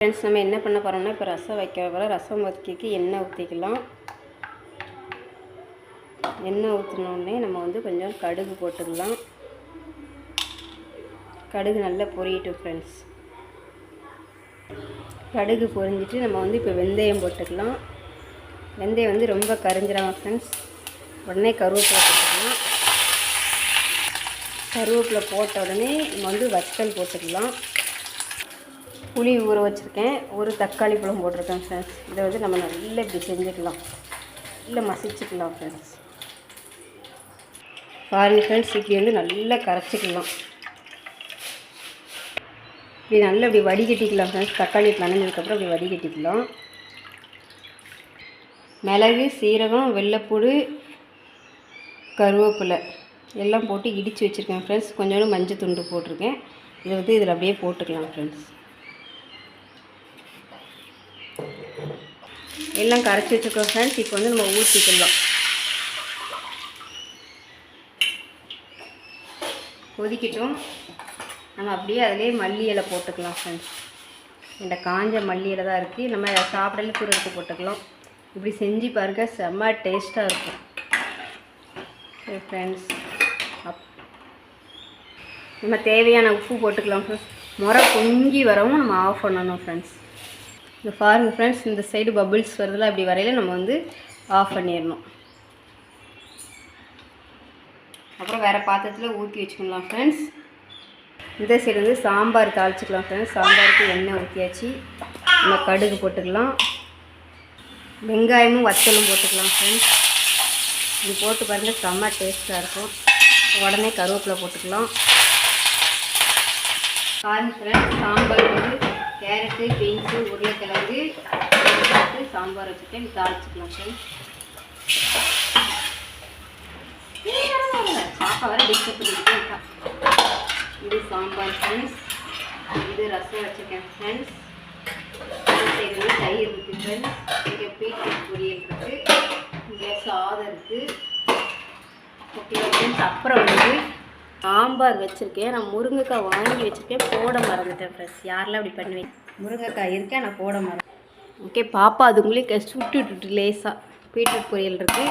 Friends நம்ம என்ன பண்ண போகிறோம்னா இப்போ ரசம் வைக்க போகிறோம் ரசம் வதக்கிக்கு எண்ணெய் ஊற்றிக்கலாம் எண்ணெய் ஊற்றினோடனே நம்ம வந்து கொஞ்சம் கடுகு போட்டுக்கலாம். கடுகு நல்லா பொரியட்டும் ஃப்ரெண்ட்ஸ் கடுகு பொரிஞ்சிட்டு நம்ம வந்து இப்போ வெந்தயம் போட்டுக்கலாம். வெந்தயம் வந்து ரொம்ப கரிஞ்சிடாம ஃப்ரெண்ட்ஸ் உடனே கருவேப்பிலை போட்டுக்கலாம். கருவேப்பிலை போட்ட உடனே நம்ம வந்து வத்தல் போட்டுக்கலாம். புளி ஊற வச்சுருக்கேன். ஒரு தக்காளி பழம் போட்டிருக்கேன் ஃப்ரெண்ட்ஸ் இதை வந்து நம்ம நல்லா இப்படி செஞ்சுக்கலாம். இல்லை மசிச்சுக்கலாம் ஃப்ரெண்ட்ஸ் பாருங்கள் ஃப்ரெண்ட்ஸ் இப்படி வந்து நல்லா கரைச்சிக்கலாம். இப்படி நல்லா இப்படி வடிகட்டிக்கலாம் ஃப்ரெண்ட்ஸ் தக்காளி நனைஞ்சதுக்கப்புறம் இப்படி வடிகட்டிக்கலாம். மிளகு சீரகம் வெள்ளைப்பூடு கருவேப்பிலை எல்லாம் போட்டு இடித்து வச்சுருக்கேன் ஃப்ரெண்ட்ஸ் கொஞ்சோண்டு மஞ்சள் துண்டு போட்டிருக்கேன். இதை வந்து இதில் அப்படியே போட்டுக்கலாம் ஃப்ரெண்ட்ஸ் எல்லாம் கரைச்சி வச்சுருக்கோம் ஃப்ரெண்ட்ஸ் இப்போ வந்து நம்ம ஊற்றிக்கலாம் கொதிக்கட்டும். நம்ம அப்படியே அதிலே மல்லி இலை போட்டுக்கலாம் ஃப்ரெண்ட்ஸ் இந்த காஞ்ச மல்லி இலை தான் இருக்குது நம்ம சாப்பிடல தூர எடுத்து போட்டுக்கலாம். இப்படி செஞ்சு பாருங்க செம்ம டேஸ்ட்டாக இருக்கும். Friends up. நம்ம தேவையான உப்பு போட்டுக்கலாம் ஃப்ரெண்ட்ஸ் முறை பொங்கி வரவும் நம்ம ஆஃப் பண்ணணும் ஃப்ரெண்ட்ஸ் இந்த பாருங்கள் ஃப்ரெண்ட்ஸ் இந்த சைடு பபுள்ஸ் வரதில் அப்படி வரையில் நம்ம வந்து ஆஃப் பண்ணிடணும். அப்புறம் வேறு பாத்திரத்தில் ஊற்றி வச்சுக்கலாம் ஃப்ரெண்ட்ஸ் இந்த சைடு வந்து சாம்பார் தாளிச்சிக்கலாம் ஃப்ரெண்ட்ஸ் சாம்பாருக்கு எண்ணெய் ஊற்றியாச்சு நம்ம கடுகு போட்டுக்கலாம். வெங்காயமும் வத்தலும் போட்டுக்கலாம் ஃப்ரெண்ட்ஸ் இது போட்டு பாருங்கள் செம்ம டேஸ்ட்டாக இருக்கும். உடனே கருவேப்பிலை போட்டுக்கலாம். பாருங்க ஃப்ரெண்ட்ஸ் சாம்பார் வந்து கேரட்டு பீன்ஸு உருளைக்கிழங்கு போட்டு சாம்பார் வச்சுட்டு தாளிச்சுக்கலாம் ஃப்ரெண்ட்ஸ் பாப்பா வர டிஸ்டர்ப் பண்ணிட்டு இது சாம்பார் ஃப்ரெண்ட்ஸ் இது ரசம் வச்சுருக்கேன் ஃப்ரெண்ட்ஸ் சைடு தயிர் இருக்குது ஃப்ரெண்ட்ஸ் இங்கே பீட்ரூட் பொரியல் இருக்குது இங்கே சாதம் இருக்குது ஓகே ஃப்ரெண்ட்ஸ் அப்புறம் வந்து சாம்பார் வச்சுருக்கேன். நான் முருங்கைக்காய் வாங்கி வச்சுருக்கேன். போட மறந்துட்டேன் ஃப்ரெண்ட்ஸ் யாரெல்லாம் அப்படி பண்ணுவேன் முருங்கைக்காய் இருக்கேன். நான் போட மறந்தேன் ஓகே பாப்பா அதுங்களே சுட்டு விட்டுட்டு லேசாக பீட்ரூட் பொரியல் இருக்குது